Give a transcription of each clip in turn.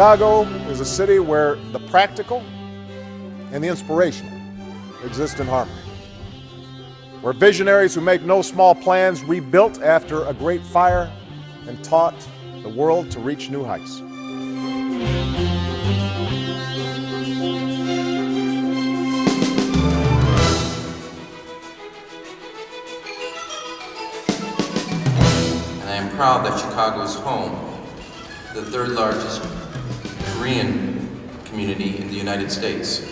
Chicago is a city where the practical and the inspirational exist in harmony. Where visionaries who make no small plans rebuilt after a great fire and taught the world to reach new heights. and I am proud that Chicago is home the third largest Korean community in the United States.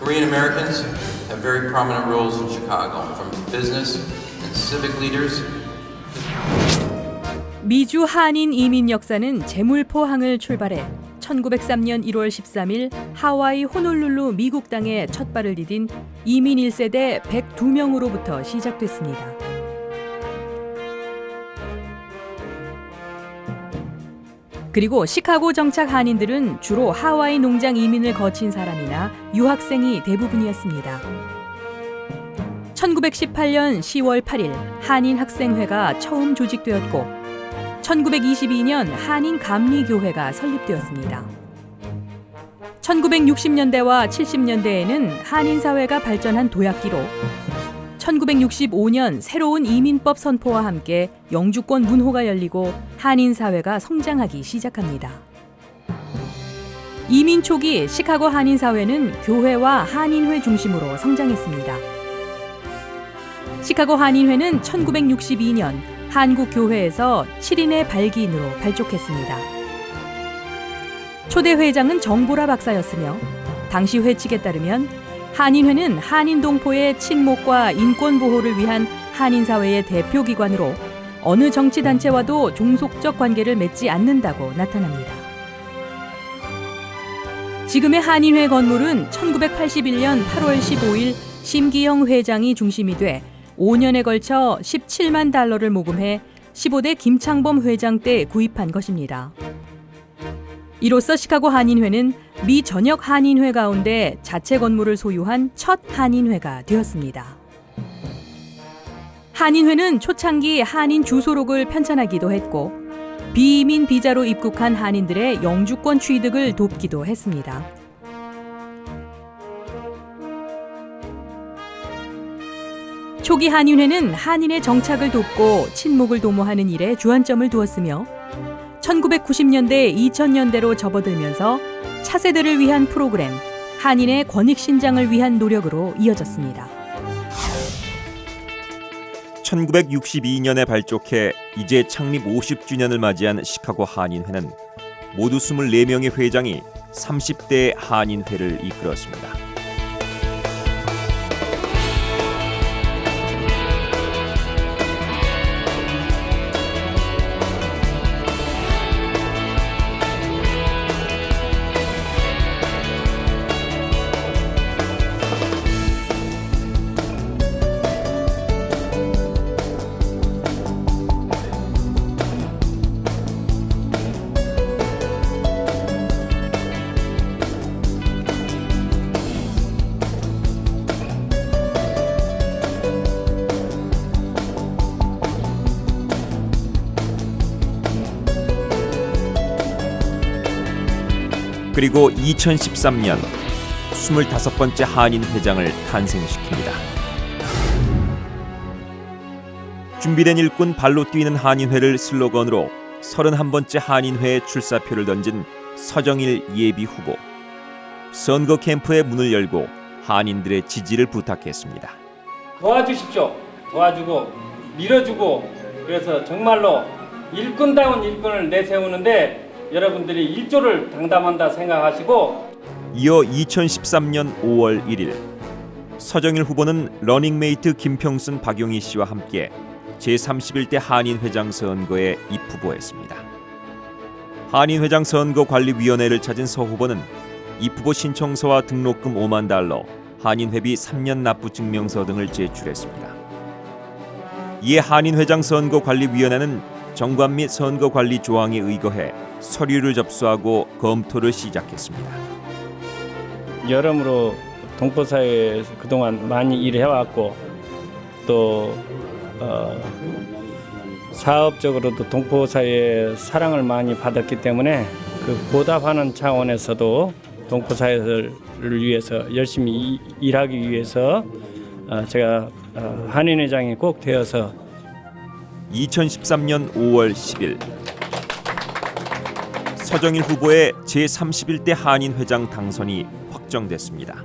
Korean Americans have very prominent roles in Chicago, from business and civic leaders 미주 한인 이민 역사는 제물포항을 출발해 1903년 1월 13일 하와이 호놀룰루 미국 땅에 첫 발을 디딘 이민 1세대 102명으로부터 시작됐습니다. 그리고 시카고 정착 한인들은 주로 하와이 농장 이민을 거친 사람이나 유학생이 대부분이었습니다. 1918년 10월 8일 한인 학생회가 처음 조직되었고 1922년 한인 감리교회가 설립되었습니다. 1960년대와 70년대에는 한인 사회가 발전한 도약기로 1965년 새로운 이민법 선포와 함께 영주권 문호가 열리고 한인 사회가 성장하기 시작합니다. 이민 초기 시카고 한인 사회는 교회와 한인회 중심으로 성장했습니다. 시카고 한인회는 1962년 한국 교회에서 7인의 발기인으로 발족했습니다. 초대 회장은 정보라 박사였으며 당시 회 측에 따르면 한인회는 한인 동포의 친목과 인권 보호를 위한 한인 사회의 대표 기관으로 어느 정치 단체와도 종속적 관계를 맺지 않는다고 나타납니다. 지금의 한인회 건물은 1981년 8월 15일 심기영 회장이 중심이 돼 5년에 걸쳐 17만 달러를 모금해 15대 김창범 회장 때 구입한 것입니다. 이로써 시카고 한인회는 미 전역 한인회 가운데 자체 건물을 소유한 첫 한인회가 되었습니다. 한인회는 초창기 한인 주소록을 편찬하기도 했고 비이민 비자로 입국한 한인들의 영주권 취득을 돕기도 했습니다. 초기 한인회는 한인의 정착을 돕고 친목을 도모하는 일에 주안점을 두었으며 1990년대 2000년대로 접어들면서 차세대를 위한 프로그램 한인의 권익 신장을 위한 노력으로 이어졌습니다. 1962년에 발족해 이제 창립 50주년을 맞이한 시카고 한인회는 모두 24명의 회장이 30대 한인회를 이끌었습니다. 그리고 2013년 25번째 한인 회장을 탄생시킵니다. 준비된 일꾼 발로 뛰는 한인회를 슬로건으로 31번째 한인회에 출사표를 던진 서정일 예비 후보. 선거 캠프의 문을 열고 한인들의 지지를 부탁했습니다. 도와주십시오. 도와주고 밀어주고 그래서 정말로 일꾼다운 일꾼을 내세우는데 여러분들이 일조를 당담한다 생각하시고 이어 2013년 5월 1일 서정일 후보는 러닝메이트 김평순 박용희 씨와 함께 제31대 한인회장 선거에 입후보했습니다. 한인회장 선거관리위원회를 찾은 서 후보는 입후보 신청서와 등록금 5만 달러, 한인회비 3년 납부 증명서 등을 제출했습니다. 이에 한인회장 선거관리위원회는 정관 및 선거관리 조항에 의거해 서류를 접수하고 검토를 시작했습니다. 여러모로 동포 사회에서 그동안 많이 일해왔고 또 어, 사업적으로도 동포 사회의 사랑을 많이 받았기 때문에 그 보답하는 차원에서도 동포 사회를 위해서 열심히 이- 일하기 위해서 어, 제가 어, 한인회장이 꼭 되어서 2013년 5월 10일 서정일 후보의 제31대 한인회장 당선이 확정됐습니다.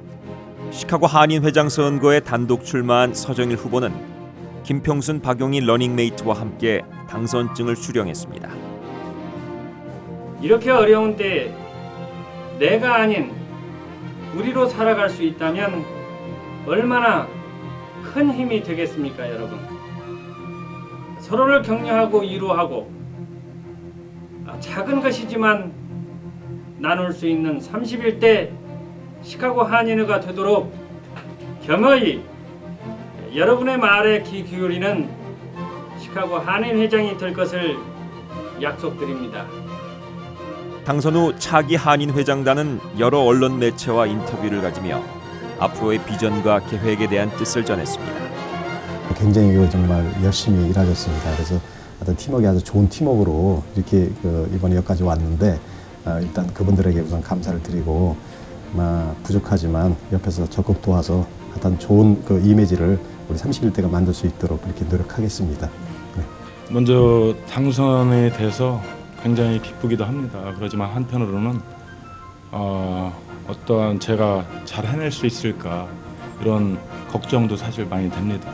시카고 한인회장 선거에 단독 출마한 서정일 후보는 김평순 박용희 러닝메이트와 함께 당선증을 수령했습니다. 이렇게 어려운 때 내가 아닌 우리로 살아갈 수 있다면 얼마나 큰 힘이 되겠습니까, 여러분? 서로를 격려하고 위로하고 아, 작은 것이지만 나눌 수 있는 31대 시카고 한인회가 되도록 겸허히 여러분의 말에 귀 기울이는 시카고 한인 회장이 될 것을 약속드립니다. 당선 후 차기 한인회장단은 여러 언론 매체와 인터뷰를 가지며 앞으로의 비전과 계획에 대한 뜻을 전했습니다. 굉장히 그 정말 열심히 일하셨습니다. 그래서 어떤 팀워크가 아주 좋은 팀워크로 이렇게 그 이번에 여기까지 왔는데 어, 일단 그분들에게 우선 감사를 드리고 아마 부족하지만 옆에서 적극 도와서 어떤 좋은 그 이미지를 우리 31대가 만들 수 있도록 그렇게 노력하겠습니다. 네. 먼저 당선에 대해서 굉장히 기쁘기도 합니다. 그렇지만 한편으로는 어, 어떠한 제가 잘 해낼 수 있을까 이런 걱정도 사실 많이 됩니다.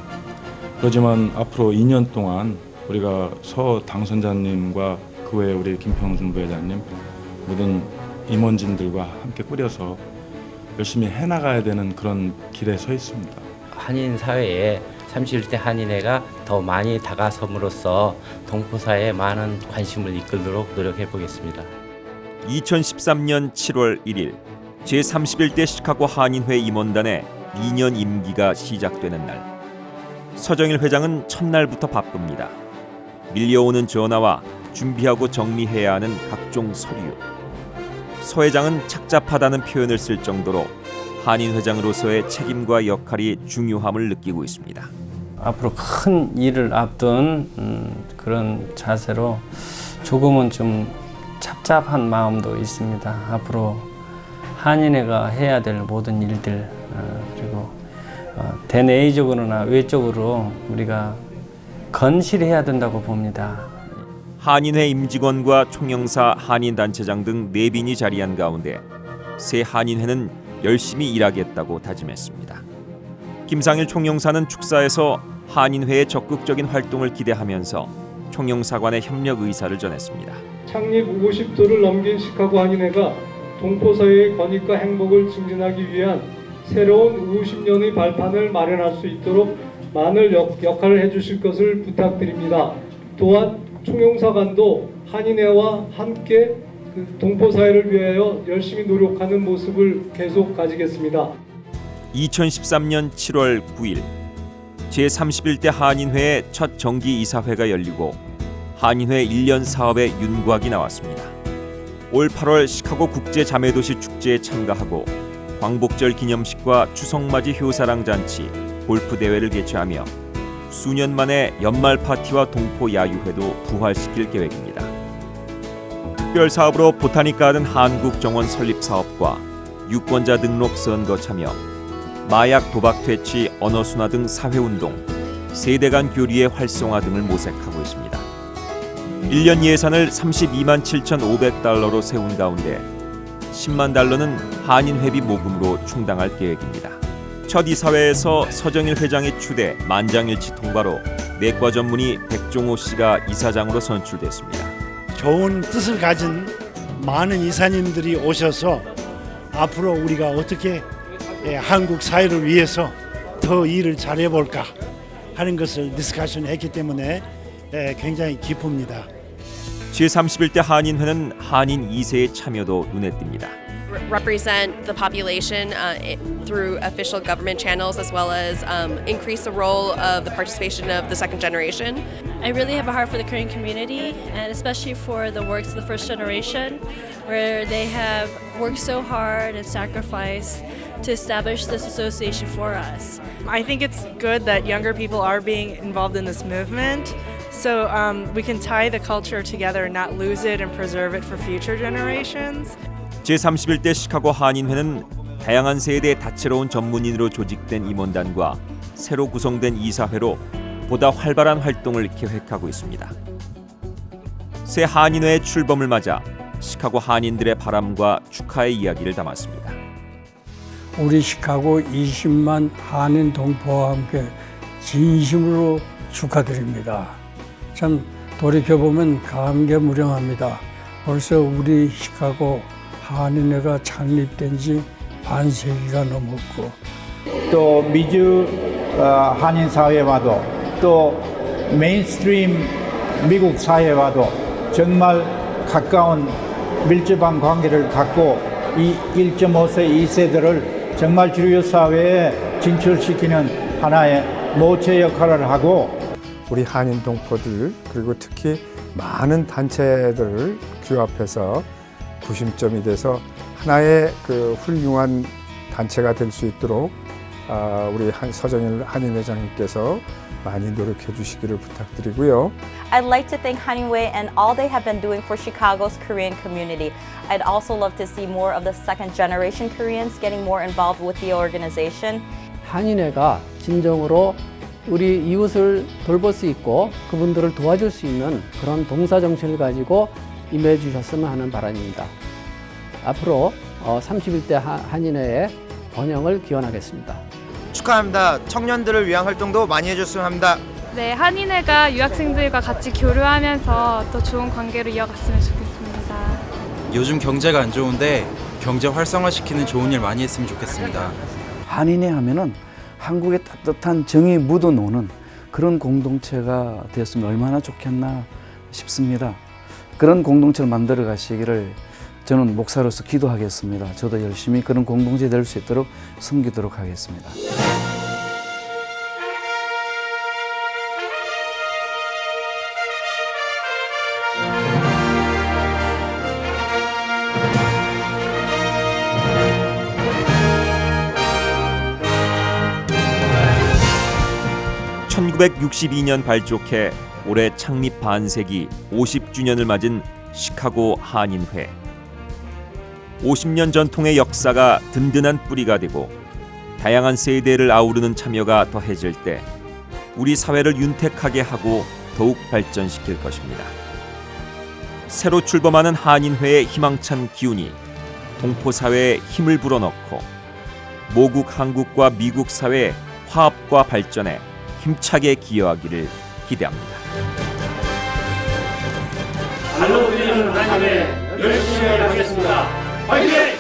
그렇지만 앞으로 2년 동안 우리가 서 당선자님과 그 외에 우리 김평준 부회장님 모든 임원진들과 함께 꾸려서 열심히 해나가야 되는 그런 길에 서 있습니다. 한인 사회에 31대 한인회가 더 많이 다가섬으로써 동포 사회에 많은 관심을 이끌도록 노력해 보겠습니다. 2013년 7월 1일 제31대 시카고 한인회 임원단의 2년 임기가 시작되는 날 서정일 회장은 첫날부터 바쁩니다. 밀려오는 전화와 준비하고 정리해야 하는 각종 서류 서 회장은 착잡하다는 표현을 쓸 정도로 한인 회장으로서의 책임과 역할이 중요함을 느끼고 있습니다. 앞으로 큰 일을 앞둔 음, 그런 자세로 조금은 좀 착잡한 마음도 있습니다. 앞으로 한인회가 해야 될 모든 일들 어, 그리고 어, 대내적으로나 외적으로 우리가 건실해야 된다고 봅니다. 한인회 임직원과 총영사 한인단체장 등 네빈이 자리한 가운데 새 한인회는 열심히 일하겠다고 다짐했습니다. 김상일 총영사는 축사에서 한인회의 적극적인 활동을 기대하면서 총영사관의 협력 의사를 전했습니다. 창립 50도를 넘긴 시카고 한인회가 동포 사회의 권익과 행복을 증진하기 위한 새로운 50년의 발판을 마련할 수 있도록 많은 역, 역할을 해주실 것을 부탁드립니다. 또한 총영사관도 한인회와 함께 그 동포 사회를 위하여 열심히 노력하는 모습을 계속 가지겠습니다. 2013년 7월 9일 제31대 한인회의 첫 정기 이사회가 열리고 한인회 1년 사업의 윤곽이 나왔습니다. 올 8월 시카고 국제 자매도시 축제에 참가하고 광복절 기념식과 추석맞이 효사랑 잔치, 골프 대회를 개최하며 수년 만에 연말 파티와 동포 야유회도 부활시킬 계획입니다. 특별 사업으로 보타닉 가든 한국 정원 설립 사업과 유권자 등록 선거 참여, 마약 도박 퇴치, 언어 순화 등 사회 운동, 세대 간 교류의 활성화 등을 모색하고 있습니다. 1년 예산을 32만 7,500달러로 세운 가운데 10만 달러는 한인 회비 모금으로 충당할 계획입니다. 첫 이사회에서 서정일 회장의 추대 만장일치 통과로 내과 전문의 백종호 씨가 이사장으로 선출됐습니다. 좋은 뜻을 가진 많은 이사님들이 오셔서 앞으로 우리가 어떻게 예, 한국 사회를 위해서 더 일을 잘해볼까 하는 것을 디스커션 했기 때문에 예, 굉장히 기쁩니다. 제31대 한인회는 한인 2세의 참여도 눈에 띕니다. Represent the population uh, i- through official government channels as well as um, increase the role of the participation of the second generation. I really have a heart for the Korean community and especially for the works of the first generation where they have worked so hard and sacrificed to establish this association for us. I think it's good that younger people are being involved in this movement so um, we can tie the culture together and not lose it and preserve it for future generations. 제31대 시카고 한인회는 다양한 세대의 다채로운 전문인으로 조직된 임원단과 새로 구성된 이사회로 보다 활발한 활동을 계획하고 있습니다. 새 한인회의 출범을 맞아 시카고 한인들의 바람과 축하의 이야기를 담았습니다. 우리 시카고 20만 한인 동포와 함께 진심으로 축하드립니다. 참 돌이켜보면 감개무량합니다. 벌써 우리 시카고 한인회가 창립된 지 반세기가 넘었고. 또 미주 어, 한인 사회와도 또 메인스트림 미국 사회와도 정말 가까운 밀접한 관계를 갖고 이 1.5세 2세들을 정말 주류 사회에 진출시키는 하나의 모체 역할을 하고 우리 한인 동포들 그리고 특히 많은 단체들을 규합해서 구심점이 돼서 하나의 그 훌륭한 단체가 될 수 있도록 아, 우리 한 서정일 한인 회장님께서 많이 노력해 주시기를 부탁드리고요. I'd like to thank Honeyway and all they have been doing for Chicago's Korean community. I'd also love to see more of the second generation Koreans getting more involved with the organization. 한인회가 진정으로 우리 이웃을 돌볼 수 있고 그분들을 도와줄 수 있는 그런 동사 정신을 가지고 임해 주셨으면 하는 바람입니다. 앞으로 31대 한인회의 번영을 기원하겠습니다. 축하합니다. 청년들을 위한 활동도 많이 해줬으면 합니다. 네, 한인회가 유학생들과 같이 교류하면서 또 좋은 관계로 이어갔으면 좋겠습니다. 요즘 경제가 안 좋은데 경제 활성화시키는 좋은 일 많이 했으면 좋겠습니다. 한인회 하면은 한국의 따뜻한 정이 묻어놓는 그런 공동체가 되었으면 얼마나 좋겠나 싶습니다. 그런 공동체를 만들어 가시기를 저는 목사로서 기도하겠습니다. 저도 열심히 그런 공동체 될 수 있도록 섬기도록 하겠습니다. (1962년) 발족해 올해 창립 반세기 (50주년을) 맞은 시카고 한인회 50년 전통의 역사가 든든한 뿌리가 되고 다양한 세대를 아우르는 참여가 더해질 때 우리 사회를 윤택하게 하고 더욱 발전시킬 것입니다. 새로 출범하는 한인회의 희망찬 기운이 동포 사회에 힘을 불어넣고 모국 한국과 미국 사회의 화합과 발전에 힘차게 기여하기를 기대합니다. 발로 뛰는 한인회 열심히 하겠습니다. 화이팅!